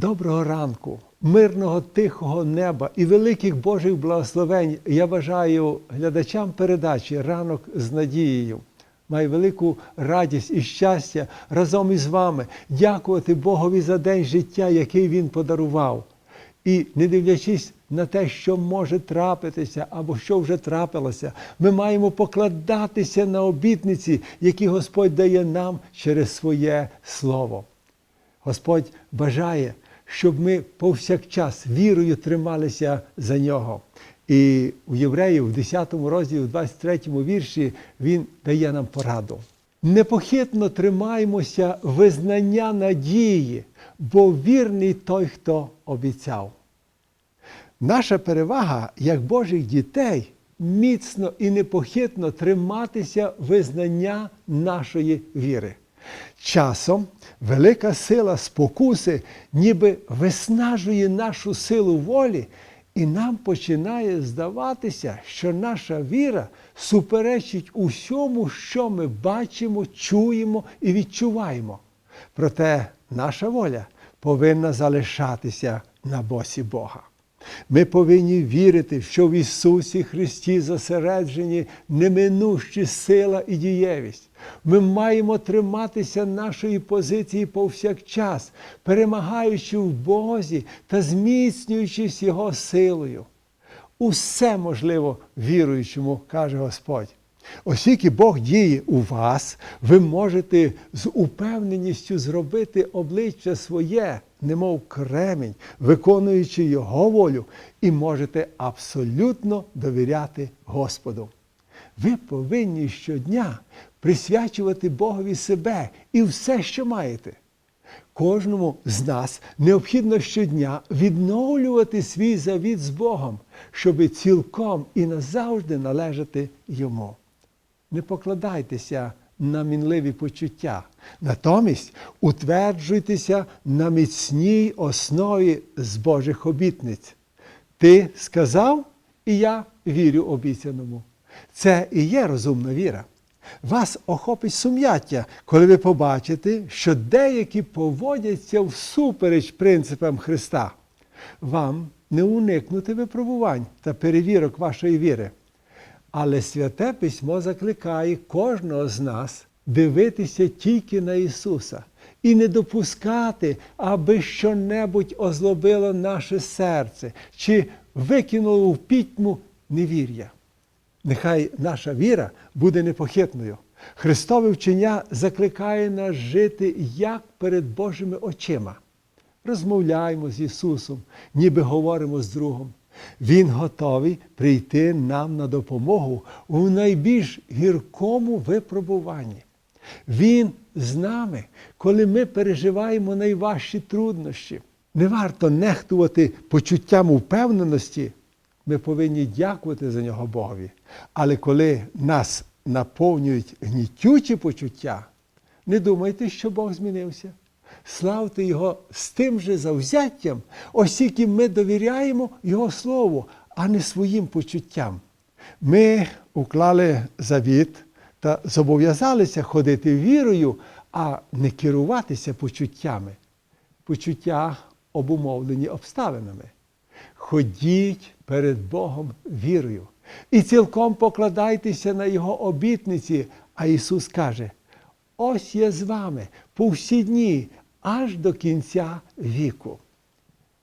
Доброго ранку, мирного тихого неба і великих Божих благословень я бажаю глядачам передачі ранок з надією. Маю велику радість і щастя разом із вами дякувати Богові за день життя, який Він подарував. І не дивлячись на те, що може трапитися або що вже трапилося, ми маємо покладатися на обітниці, які Господь дає нам через своє Слово. Господь бажає, щоб ми повсякчас вірою трималися за нього. І у Євреїв в 10 розділі, в 23 вірші, він дає нам пораду. Непохитно тримаємося визнання надії, бо вірний той, хто обіцяв. Наша перевага як Божих дітей міцно і непохитно триматися визнання нашої віри. Часом велика сила спокуси ніби виснажує нашу силу волі, і нам починає здаватися, що наша віра суперечить усьому, що ми бачимо, чуємо і відчуваємо. Проте наша воля повинна залишатися на босі Бога. Ми повинні вірити, що в Ісусі Христі зосереджені неминущі сила і дієвість. Ми маємо триматися нашої позиції повсякчас, перемагаючи в Бозі та зміцнюючись Його силою. Усе можливо віруючому, каже Господь. Оскільки Бог діє у вас, ви можете з упевненістю зробити обличчя своє, немов кремінь, виконуючи Його волю, і можете абсолютно довіряти Господу. Ви повинні щодня присвячувати Богові себе і все, що маєте. Кожному з нас необхідно щодня відновлювати свій завіт з Богом, щоби цілком і назавжди належати йому. Не покладайтеся на мінливі почуття, натомість утверджуйтеся на міцній основі з Божих обітниць. Ти сказав, і я вірю обіцяному. Це і є розумна віра. Вас охопить сум'яття, коли ви побачите, що деякі поводяться всупереч принципам Христа. Вам не уникнути випробувань та перевірок вашої віри. Але святе письмо закликає кожного з нас дивитися тільки на Ісуса і не допускати, аби щонебудь озлобило наше серце чи викинуло в пітьму невір'я. Нехай наша віра буде непохитною. Христове вчення закликає нас жити як перед Божими очима. Розмовляємо з Ісусом, ніби говоримо з другом. Він готовий прийти нам на допомогу у найбільш гіркому випробуванні. Він з нами, коли ми переживаємо найважчі труднощі. Не варто нехтувати почуттям упевненості. Ми повинні дякувати за нього Богові. Але коли нас наповнюють гнітючі почуття, не думайте, що Бог змінився. Славте Його з тим же завзяттям, оскільки ми довіряємо Його Слову, а не своїм почуттям. Ми уклали завіт та зобов'язалися ходити вірою, а не керуватися почуттями. Почуття обумовлені обставинами. Ходіть перед Богом вірою і цілком покладайтеся на Його обітниці. А Ісус каже: ось я з вами по всі дні, аж до кінця віку.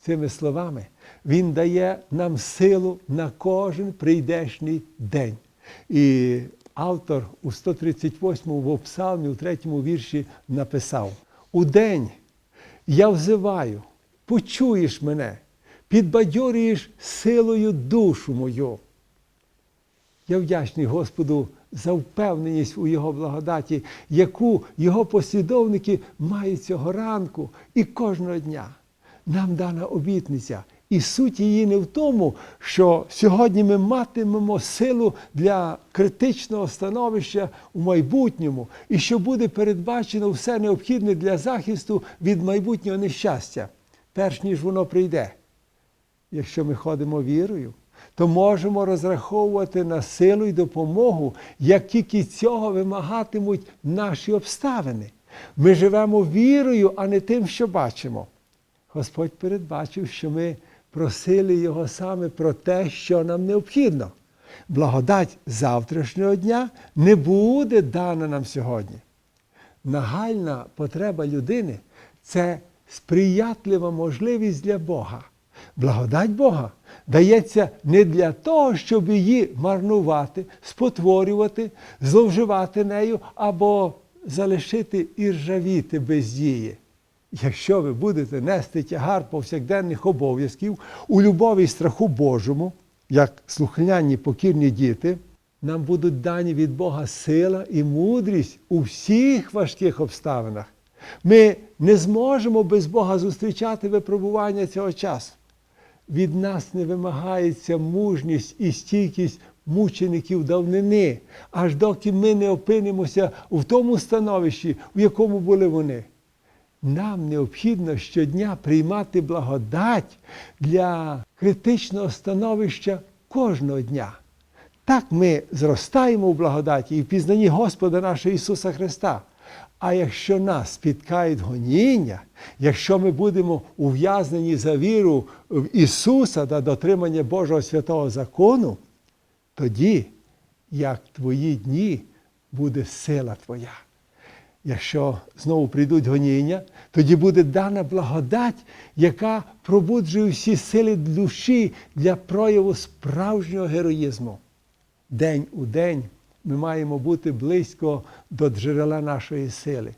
Цими словами Він дає нам силу на кожен прийдешній день. І автор у 138-му псалмі, у третьому вірші написав: У день я взиваю, почуєш мене, підбадьорюєш силою душу мою. Я вдячний Господу за впевненість у Його благодаті, яку Його послідовники мають цього ранку і кожного дня. Нам дана обітниця. І суть її не в тому, що сьогодні ми матимемо силу для критичного становища у майбутньому, і що буде передбачено все необхідне для захисту від майбутнього нещастя, перш ніж воно прийде. Якщо ми ходимо вірою, то можемо розраховувати на силу і допомогу, як тільки цього вимагатимуть наші обставини. Ми живемо вірою, а не тим, що бачимо. Господь передбачив, що ми просили Його саме про те, що нам необхідно. Благодать завтрашнього дня не буде дана нам сьогодні. Нагальна потреба людини це сприятлива можливість для Бога. Благодать Бога дається не для того, щоб її марнувати, спотворювати, зловживати нею або залишити і ржавіти без дії. Якщо ви будете нести тягар повсякденних обов'язків у любові і страху Божому, як слухняні покірні діти, нам будуть дані від Бога сила і мудрість у всіх важких обставинах. Ми не зможемо без Бога зустрічати випробування цього часу. Від нас не вимагається мужність і стійкість мучеників давнини, аж доки ми не опинимося в тому становищі, в якому були вони. Нам необхідно щодня приймати благодать для критичного становища кожного дня. Так ми зростаємо в благодаті і в пізнанні Господа нашого Ісуса Христа. А якщо нас спіткають гоніння, якщо ми будемо ув'язнені за віру в Ісуса та дотримання Божого святого закону, тоді, як твої дні, буде сила Твоя. Якщо знову прийдуть гоніння, тоді буде дана благодать, яка пробуджує всі сили душі для прояву справжнього героїзму. День у день ми маємо бути близько до джерела нашої сили.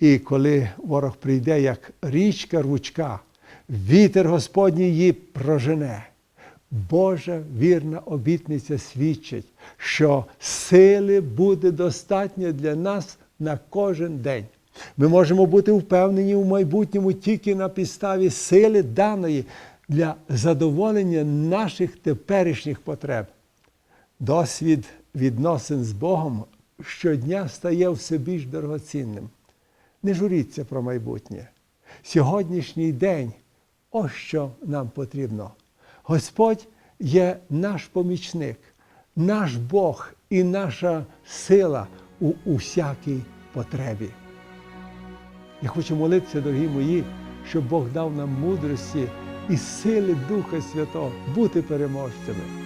І коли ворог прийде, як річка рвучка, вітер Господній її прожене. Божа вірна обітниця свідчить, що сили буде достатньо для нас на кожен день. Ми можемо бути впевнені в майбутньому тільки на підставі сили даної для задоволення наших теперішніх потреб. Досвід відносин з Богом щодня стає все більш дорогоцінним. Не журіться про майбутнє. Сьогоднішній день ось що нам потрібно. Господь є наш помічник, наш Бог і наша сила у усякій потребі. Я хочу молитися, дорогі мої, щоб Бог дав нам мудрості і сили Духа Святого бути переможцями.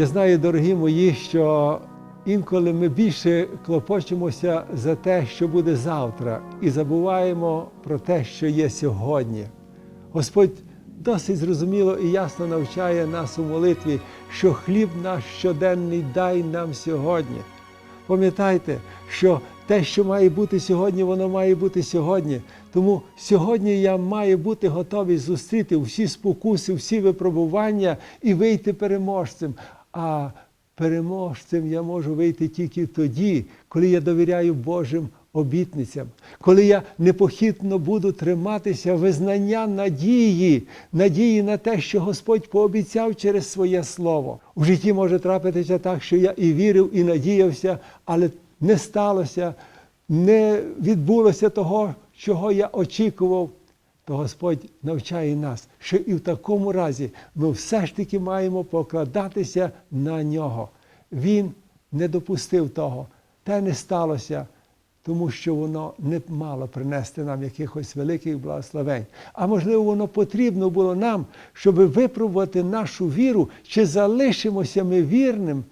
Я знаю, дорогі мої, що інколи ми більше клопочемося за те, що буде завтра, і забуваємо про те, що є сьогодні. Господь досить зрозуміло і ясно навчає нас у молитві, що хліб наш щоденний дай нам сьогодні. Пам'ятайте, що те, що має бути сьогодні, воно має бути сьогодні. Тому сьогодні я маю бути готовий зустріти всі спокуси, всі випробування і вийти переможцем. А переможцем я можу вийти тільки тоді, коли я довіряю Божим обітницям, коли я непохитно буду триматися визнання надії, надії на те, що Господь пообіцяв через своє слово. У житті може трапитися так, що я і вірив, і надіявся, але не сталося, не відбулося того, чого я очікував то Господь навчає нас, що і в такому разі ми все ж таки маємо покладатися на нього. Він не допустив того, те не сталося, тому що воно не мало принести нам якихось великих благословень. А можливо, воно потрібно було нам, щоб випробувати нашу віру, чи залишимося ми вірним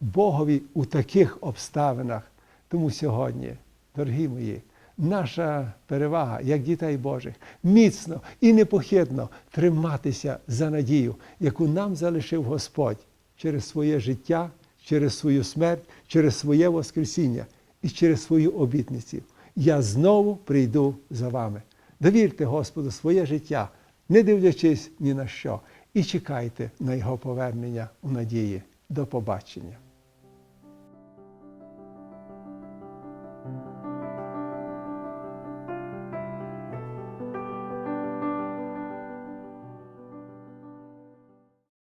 Богові у таких обставинах. Тому сьогодні, дорогі мої, наша перевага, як дітей Божих, міцно і непохитно триматися за надію, яку нам залишив Господь через своє життя, через свою смерть, через своє Воскресіння і через свою обітницю. Я знову прийду за вами. Довірте Господу своє життя, не дивлячись ні на що, і чекайте на Його повернення у надії. До побачення.